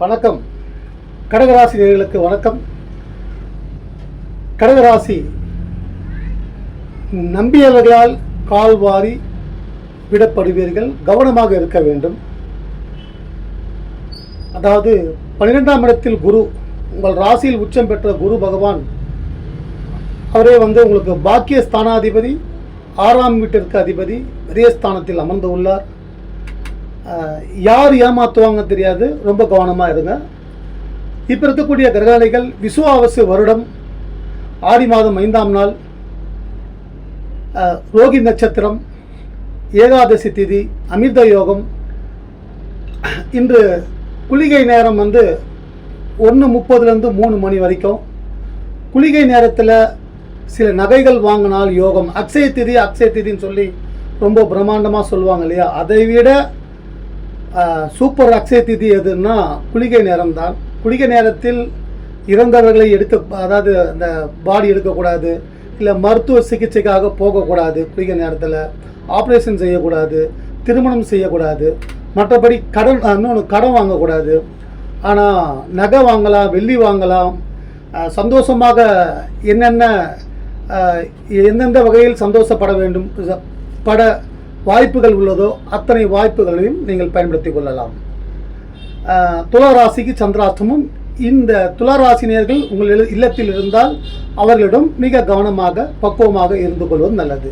வணக்கம். கடகராசி நேர்களுக்கு வணக்கம். கடகராசி நம்பியவர்களால் கால்வாரி விடப்படுவீர்கள் கவனமாக இருக்க வேண்டும். அதாவது பன்னிரெண்டாம் இடத்தில் குரு உங்கள் ராசியில் உச்சம் பெற்ற குரு பகவான் அவரே வந்து உங்களுக்கு பாக்கிய ஸ்தானாதிபதி ஆறாம் வீட்டிற்கு அதிபதி விரயஸ்தானத்தில் அமர்ந்து உள்ளார். யார் ஏமாற்றுவாங்க தெரியாது. ரொம்ப கவனமாக இருங்க. இப்போ இருக்கக்கூடிய கிரகநிலைகள் விசுவாவசு வருடம் ஆடி மாதம் ஐந்தாம் நாள் ரோகி நட்சத்திரம் ஏகாதசி திதி அமிர்த யோகம். இன்று குளிகை நேரம் வந்து ஒன்று முப்பதுலேருந்து மூணு மணி வரைக்கும். குளிகை நேரத்தில் சில நகைகள் வாங்கினால் யோகம். அக்ஷய திதி அக்ஷய திதின்னு சொல்லி ரொம்ப பிரம்மாண்டமாக சொல்லுவாங்க இல்லையா? அதை விட சூப்பர் அக்ஷய திதி எதுன்னா குளிகை நேரம்தான். குளிகை நேரத்தில் இறந்தவர்களை எடுக்க அதாவது அந்த பாடி எடுக்கக்கூடாது. இல்லை மருத்துவ சிகிச்சைக்காக போகக்கூடாது குளிகை நேரத்தில். ஆப்ரேஷன் செய்யக்கூடாது. திருமணம் செய்யக்கூடாது. மற்றபடி கடன் இன்னொன்று கடன் வாங்கக்கூடாது. ஆனால் நகை வாங்கலாம் வெள்ளி வாங்கலாம். சந்தோஷமாக என்னென்ன எந்தெந்த வகையில் சந்தோஷப்பட வேண்டும் பட வாய்ப்புகள் உள்ளதோ அத்தனை வாய்ப்புகளையும் நீங்கள் பயன்படுத்திக் கொள்ளலாம். துளராசிக்கு துலா சந்திராஷ்டமம். இந்த துளராசினியர்கள் உங்கள் இல்லத்தில் இருந்தால் அவர்களிடம் மிக கவனமாக பக்குவமாக இருந்து கொள்வது நல்லது.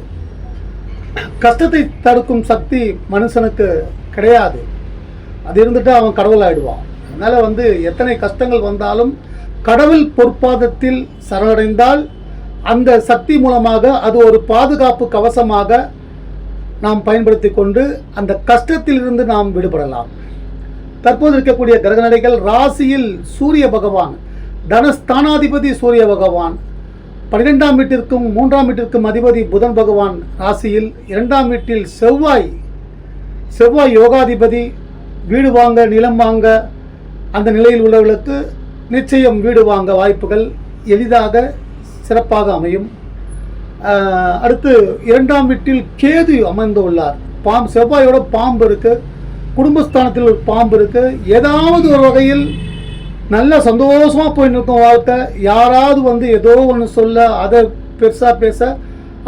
கஷ்டத்தை தடுக்கும் சக்தி மனுஷனுக்கு கிடையாது. அது இருந்துட்டு அவன் கடவுள் ஆயிடுவான். அதனால் வந்து எத்தனை கஷ்டங்கள் வந்தாலும் கடவுள் பொற்பாதத்தில் சரணடைந்தால் அந்த சக்தி மூலமாக அது ஒரு பாதுகாப்பு கவசமாக நாம் பயன்படுத்தி கொண்டு அந்த கஷ்டத்திலிருந்து நாம் விடுபடலாம். தற்போது இருக்கக்கூடிய கிரகநடைகள் ராசியில் சூரிய பகவான் தனஸ்தானாதிபதி சூரிய பகவான் பன்னிரெண்டாம் வீட்டிற்கும் மூன்றாம் வீட்டிற்கும் அதிபதி புதன் பகவான் ராசியில் இரண்டாம் வீட்டில் செவ்வாய் செவ்வாய் யோகாதிபதி வீடு வாங்க நிலம் வாங்க அந்த நிலையில் உள்ளவர்களுக்கு நிச்சயம் வீடு வாங்க வாய்ப்புகள் எளிதாக சிறப்பாக அமையும். அடுத்து இரண்டாம் வீட்டில் கேது அமர்ந்து உள்ளார் பாம்பு செவ்வாயோட பாம்பு இருக்கு. குடும்பஸ்தானத்தில் ஒரு பாம்பு இருக்கு. ஏதாவது ஒரு வகையில் நல்ல சந்தோஷமாக போய் நிற்கும் வாழ்க்கை. யாராவது வந்து ஏதோ ஒன்று சொல்ல அதை பெருசாக பேச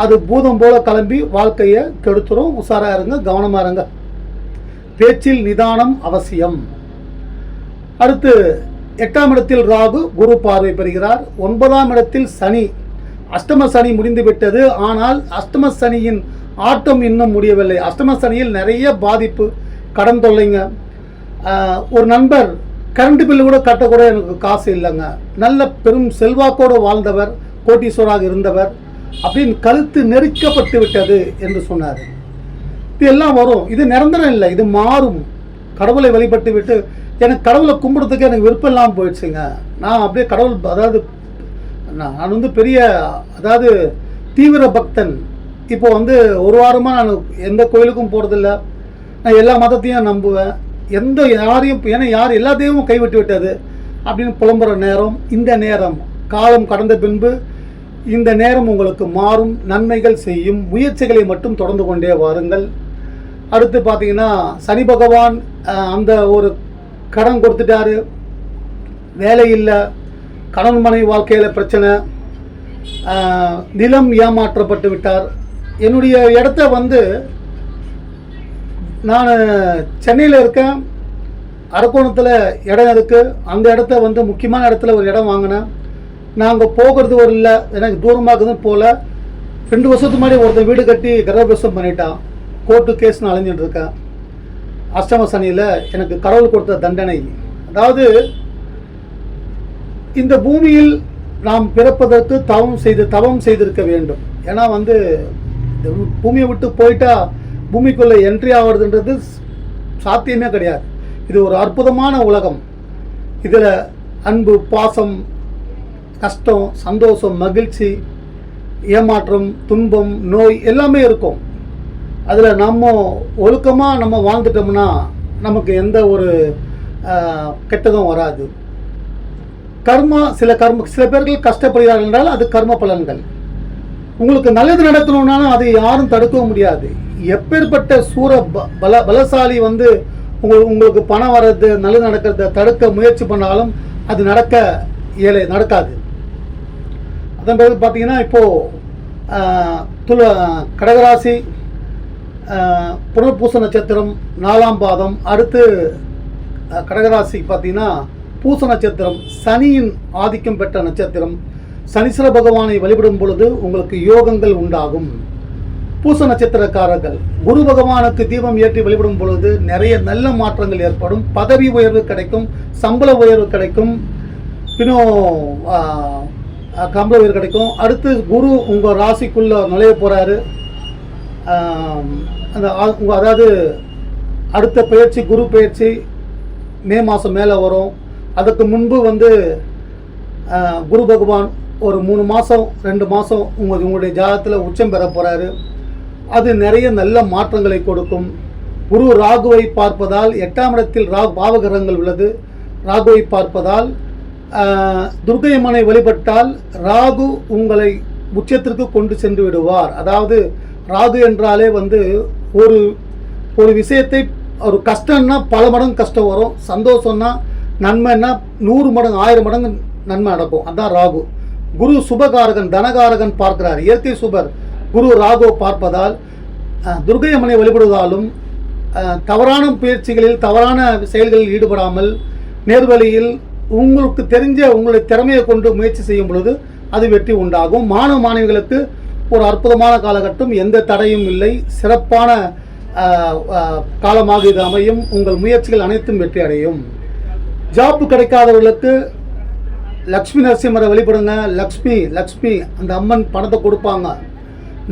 அது பூதம் போல கிளம்பி வாழ்க்கையை கெடுத்துரும். உஷாராக இருங்க கவனமாக இருங்க. பேச்சில் நிதானம் அவசியம். அடுத்து எட்டாம் இடத்தில் ராகு குரு பார்வை பெறுகிறார். ஒன்பதாம் இடத்தில் சனி அஷ்டம சனி முடிந்து விட்டது ஆனால் அஷ்டம சனியின் ஆட்டம் இன்னும் முடியவில்லை. அஷ்டம சனியில் நிறைய பாதிப்பு கடன் தொல்லைங்க ஒரு நண்பர் கரண்ட் பில்லு கூட கட்டக்கூட எனக்கு காசு இல்லைங்க. நல்ல பெரும் செல்வாக்கோடு வாழ்ந்தவர் கோட்டீஸ்வராக இருந்தவர் அப்படின்னு கழுத்து நெரிக்கப்பட்டு விட்டது என்று சொன்னார். இது எல்லாம் வரும். இது நிரந்தரம் இல்லை. இது மாறும். கடவுளை வழிபட்டு விட்டு எனக்கு கடவுளை கும்பிடுறதுக்கு எனக்கு விருப்பம் இல்லாமல் போயிடுச்சுங்க. நான் அப்படியே கடவுள் அதாவது நான் வந்து பெரிய அதாவது தீவிர பக்தன். இப்போ வந்து ஒரு வாரமாக நான் எந்த கோயிலுக்கும் போகிறதில்ல நான் எல்லா மதத்தையும் நம்புவேன். எந்த யாரையும் ஏன்னா யார் எல்லா தெய்வமும் கைவிட்டு விட்டது அப்படின்னு புலம்புற நேரம் இந்த நேரம் காலம் கடந்த பின்பு இந்த நேரம் உங்களுக்கு மாறும் நன்மைகள் செய்யும் முயற்சிகளை மட்டும் தொடர்ந்து கொண்டே வாருங்கள். அடுத்து பார்த்தீங்கன்னா சனி பகவான் அந்த ஒரு கடன் கொடுத்துட்டாரு. வேலை இல்லை. கணவன் மனைவி வாழ்க்கையில் பிரச்சனை நிலம் ஏமாற்றப்பட்டு விட்டார். என்னுடைய இடத்த வந்து நான் சென்னையில் இருக்கேன். அரக்கோணத்தில் இடம் இருக்குது அந்த இடத்த வந்து முக்கியமான இடத்துல ஒரு இடம் வாங்கினேன். நான் அங்கே போகிறது ஒரு இல்லை. எனக்கு தூரமாக இருக்குதுன்னு போகல ரெண்டு வருஷத்துக்கு முன்னாடி ஒருத்தன் வீடு கட்டி கிரகபிரசம் பண்ணிட்டான். கோர்ட்டு கேஸ்னு அலைஞ்சிட்டு இருக்கேன். அஷ்டம சனியில் எனக்கு கடவுள் கொடுத்த தண்டனை. அதாவது இந்த பூமியில் நாம் பிறப்பதற்கு தவம் செய்து தவம் செய்திருக்க வேண்டும். ஏன்னா வந்து இந்த பூமியை விட்டு போயிட்டா பூமிக்குள்ளே என்ட்ரி ஆகிறதுன்றது சாத்தியமே கிடையாது. இது ஒரு அற்புதமான உலகம். இதில் அன்பு பாசம் கஷ்டம் சந்தோஷம் மகிழ்ச்சி ஏமாற்றம் துன்பம் நோய் எல்லாமே இருக்கும். அதில் நம்ம ஒழுக்கமாக நம்ம வாழ்ந்துட்டோம்னா நமக்கு எந்த ஒரு கெட்டதும் வராது. கர்மா சில கர்ம சில பேர்கள் கஷ்டப்படுகிறார்கள் என்றால் அது கர்ம பலன்கள். உங்களுக்கு நல்லது நடத்தணும்னாலும் அதை யாரும் தடுக்கவும் முடியாது. எப்பேற்பட்ட சூர ப- பல பலசாலி வந்து உங்களுக்கு உங்களுக்கு பணம் வர்றது நல்லது நடக்கிறத தடுக்க முயற்சி பண்ணாலும் அது நடக்க இயல நடக்காது. அதன் பிறகு பார்த்தீங்கன்னா இப்போது துல கடகராசி புனர்பூச நட்சத்திரம் நாலாம் பாதம் அடுத்து கடகராசி பார்த்தீங்கன்னா பூச நட்சத்திரம் சனியின் ஆதிக்கம் பெற்ற நட்சத்திரம் சனீஸ்வர பகவானை வழிபடும் பொழுது உங்களுக்கு யோகங்கள் உண்டாகும். பூச நட்சத்திரக்காரர்கள் குரு பகவானுக்கு தீபம் ஏற்றி வழிபடும் பொழுது நிறைய நல்ல மாற்றங்கள் ஏற்படும். பதவி உயர்வு கிடைக்கும் சம்பள உயர்வு கிடைக்கும். இன்னும் கம்பள உயர்வு கிடைக்கும். அடுத்து குரு உங்கள் ராசிக்குள்ளே நுழைய போகிறாரு அந்த அதாவது அடுத்த பயிற்சி குரு பயிற்சி மே மாதம் மேலே வரும். அதுக்கு முன்பு வந்து குரு பகவான் ஒரு மூணு மாதம் ரெண்டு மாதம் உங்கள் உங்களுடைய ஜாதகத்தில் உச்சம் பெற போகிறாரு அது நிறைய நல்ல மாற்றங்களை கொடுக்கும். குரு ராகுவை பார்ப்பதால் எட்டாம் இடத்தில் ரா பாவகிரகங்கள் உள்ளது. ராகுவை பார்ப்பதால் துர்கையம்மனை துர்க்கை வழிபட்டால் ராகு உங்களை உச்சத்திற்கு கொண்டு சென்று விடுவார். அதாவது ராகு என்றாலே வந்து ஒரு ஒரு விஷயத்தை ஒரு கஷ்டம்னா பல மடங்கு கஷ்டம் வரும். சந்தோஷம்னா நன்மைன்னா நூறு மடங்கு ஆயிரம் மடங்கு நன்மை நடக்கும். அதான் ராகு. குரு சுபகாரகன் தனகாரகன் பார்க்கிறார். இயற்கை சுபர். குரு ராகு பார்ப்பதால் துர்கை துர்க்கை அம்மனை வழிபடுவதாலும் தவறான முயற்சிகளில் தவறான செயல்களில் ஈடுபடாமல் நேர்வழியில் உங்களுக்கு தெரிஞ்ச உங்களுடைய திறமையை கொண்டு முயற்சி செய்யும் பொழுது அது வெற்றி உண்டாகும். மாணவ மாணவிகளுக்கு ஒரு அற்புதமான காலகட்டம். எந்த தடையும் இல்லை. சிறப்பான காலமாக இது அமையும். உங்கள் முயற்சிகள் அனைத்தும் வெற்றி அடையும். ஜாப் கிடைக்காதவர்களுக்கு லக்ஷ்மி நரசிம்மரை வழிபடுங்க. லக்ஷ்மி லக்ஷ்மி அந்த அம்மன் பணத்தை கொடுப்பாங்க.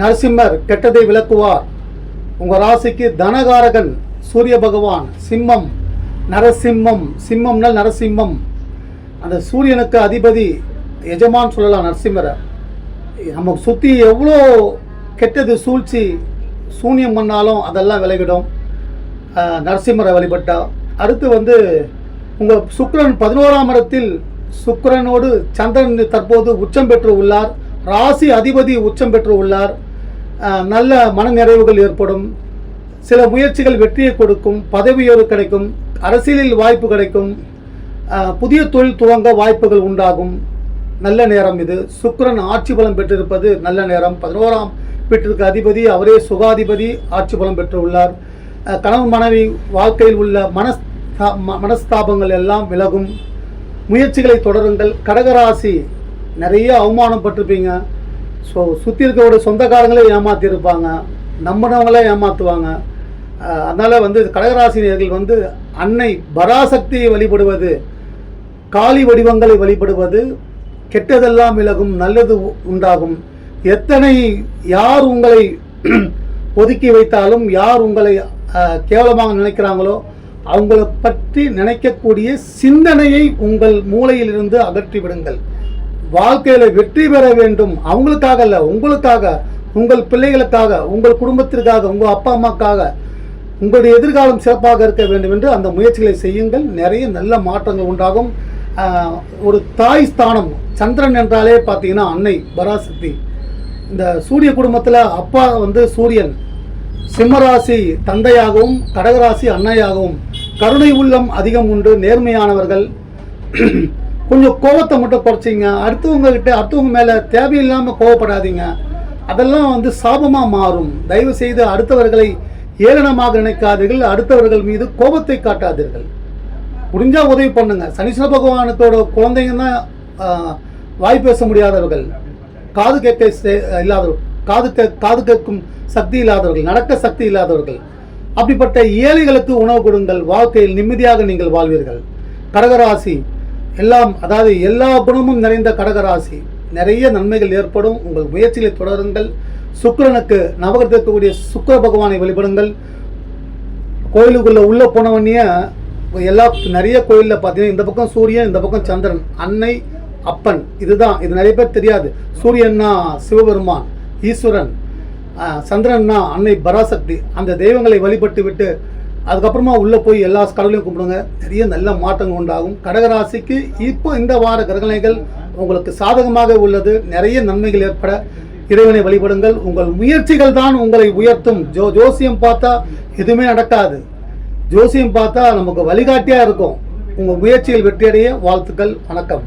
நரசிம்மர் கெட்டதை விளக்குவார். உங்கள் ராசிக்கு தனகாரகன் சூரிய பகவான் சிம்மம் நரசிம்மம் சிம்மம்னால் நரசிம்மம். அந்த சூரியனுக்கு அதிபதி எஜமான் சொல்லலாம் நரசிம்மரை. நமக்கு சுற்றி எவ்வளோ கெட்டது சூழ்ச்சி சூனியம் பண்ணாலும் அதெல்லாம் விலகிடும். நரசிம்மரை வழிபட்டால் அடுத்து வந்து உங்கள் சுக்கிரன் பதினோராம் இடத்தில் சுக்கிரனோடு சந்திரன் தற்போது உச்சம் பெற்று உள்ளார். ராசி அதிபதி உச்சம் பெற்று உள்ளார். நல்ல மனநிறைவுகள் ஏற்படும். சில முயற்சிகள் வெற்றியை கொடுக்கும். பதவியோறு கிடைக்கும். அரசியலில் வாய்ப்பு கிடைக்கும். புதிய தொழில் துவங்க வாய்ப்புகள் உண்டாகும். நல்ல நேரம் இது. சுக்கரன் ஆட்சி பலம் பெற்றிருப்பது நல்ல நேரம். பதினோராம் வீட்டிற்கு அதிபதி அவரே சுகாதிபதி ஆட்சி பலம் பெற்று உள்ளார். கணவன் மனைவி வாழ்க்கையில் உள்ள மன மனஸ்தாபங்கள் எல்லாம் விலகும். முயற்சிகளை தொடருங்கள். கடகராசி நிறைய அவமானம் பட்டிருப்பீங்க. ஸோ சுற்றி இருக்கிறோட சொந்தக்காரங்களே ஏமாற்றிருப்பாங்க நம்பினவங்களே ஏமாற்றுவாங்க அதனால் வந்து கடகராசினியர்கள் வந்து அன்னை பராசக்தியை வழிபடுவது காளி வடிவங்களை வழிபடுவது கெட்டதெல்லாம் விலகும் நல்லது உ- உண்டாகும். எத்தனை யார் உங்களை ஒதுக்கி வைத்தாலும் யார் உங்களை கேவலமாக நினைக்கிறாங்களோ அவங்கள பற்றி நினைக்கக்கூடிய சிந்தனையை உங்கள் மூளையிலிருந்து அகற்றி விடுங்கள். வாழ்க்கையில் வெற்றி பெற வேண்டும். அவங்களுக்காக அல்ல உங்களுக்காக உங்கள் பிள்ளைகளுக்காக உங்கள் குடும்பத்திற்காக உங்கள் அப்பா அம்மாக்காக. உங்களுடைய எதிர்காலம் சிறப்பாக இருக்க வேண்டும் என்று அந்த முயற்சிகளை செய்யுங்கள். நிறைய நல்ல மாற்றங்கள் உண்டாகும். ஒரு தாய் ஸ்தானம் சந்திரன் என்றாலே பார்த்தீங்கன்னா அன்னை பராசக்தி. இந்த சூரிய குடும்பத்தில் அப்பா வந்து சூரியன். சிம்மராசி தந்தையாகவும் கடகராசி அன்னையாகவும் கருணை உள்ளம் அதிகம் உண்டு நேர்மையானவர்கள். கொஞ்சம் கோபத்தை மட்டும் குறைச்சிங்க. அடுத்தவங்ககிட்ட அடுத்தவங்க மேலே தேவையில்லாமல் கோவப்படாதீங்க அதெல்லாம் வந்து சாபமாக மாறும். தயவு செய்து அடுத்தவர்களை ஏளனமாக நினைக்காதீர்கள். அடுத்தவர்கள் மீது கோபத்தை காட்டாதீர்கள். முடிஞ்சால் உதவி பண்ணுங்க. சனீஸ்வர பகவானத்தோட குழந்தைங்க தான் வாய் பேச முடியாதவர்கள். காது கேட்க செ- இல்லாதவர்கள். காது கே காது கேட்கும் சக்தி இல்லாதவர்கள் நடக்க சக்தி இல்லாதவர்கள். அப்படிப்பட்ட ஏழைகளுக்கு உணவு கொடுங்கள். வாழ்க்கையில் நிம்மதியாக நீங்கள் வாழ்வீர்கள். கடகராசி எல்லாம் அதாவது எல்லா குணமும் நிறைந்த கடகராசி. நிறைய நன்மைகள் ஏற்படும். உங்கள் முயற்சிகளை தொடருங்கள். சுக்கிரனுக்கு நவகிரகத்தில் சுக்கர சுக்கிர பகவானை வழிபடுங்கள். கோயிலுக்குள்ளே உள்ளே போனவொடனே எல்லா நிறைய கோயிலில் பார்த்தீங்கன்னா இந்த பக்கம் சூரியன் இந்த பக்கம் சந்திரன் அன்னை அப்பன். இதுதான். இது நிறைய பேர் தெரியாது. சூரியன்னா சிவபெருமான். ஈஸ்வரன் சந்திரன்னா அன்னை பராசக்தி அந்த தெய்வங்களை வழிபட்டு விட்டு அதுக்கப்புறமா உள்ளே போய் எல்லா கடவுளையும் கும்பிடுங்க. நிறைய நல்ல மாற்றங்கள் உண்டாகும். கடகராசிக்கு இப்போ இந்த வார கிரகணைகள் உங்களுக்கு சாதகமாக உள்ளது. நிறைய நன்மைகள் ஏற்பட இறைவனை வழிபடுங்கள். உங்கள் முயற்சிகள் தான் உங்களை உயர்த்தும். ஜோ ஜோசியம் பார்த்தா எதுவுமே நடக்காது. ஜோசியம் பார்த்தா நமக்கு வழிகாட்டியாக இருக்கும். உங்கள் முயற்சிகள் வெற்றியடைய வாழ்த்துக்கள். வணக்கம்.